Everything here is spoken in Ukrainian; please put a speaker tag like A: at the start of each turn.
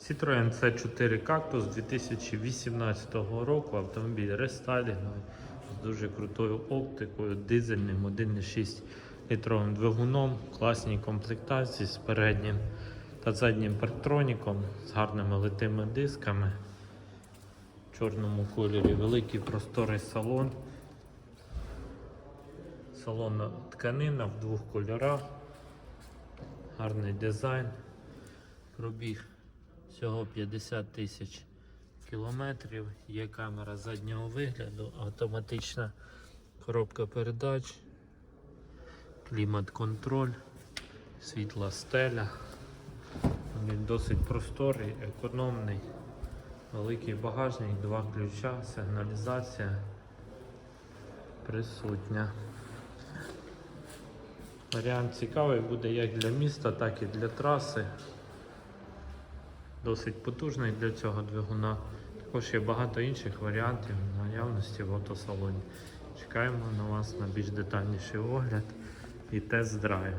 A: Citroen C4 Cactus 2018 року. Автомобіль рестайлінговий з дуже крутою оптикою, дизельним 1,6 літровим двигуном, класній комплектації з переднім та заднім парктроніком, з гарними литими дисками. В чорному кольорі великий просторий салон. Салонна тканина в двох кольорах. Гарний дизайн. Пробіг всього 50 тисяч кілометрів. Є камера заднього вигляду, автоматична коробка передач, клімат-контроль, світла стеля. Він досить просторий, економний, великий багажник, два ключа, сигналізація присутня. Варіант цікавий буде як для міста, так і для траси. Досить потужний для цього двигуна. Також є багато інших варіантів наявності в автосалоні. Чекаємо на вас на більш детальніший огляд і тест-драйв.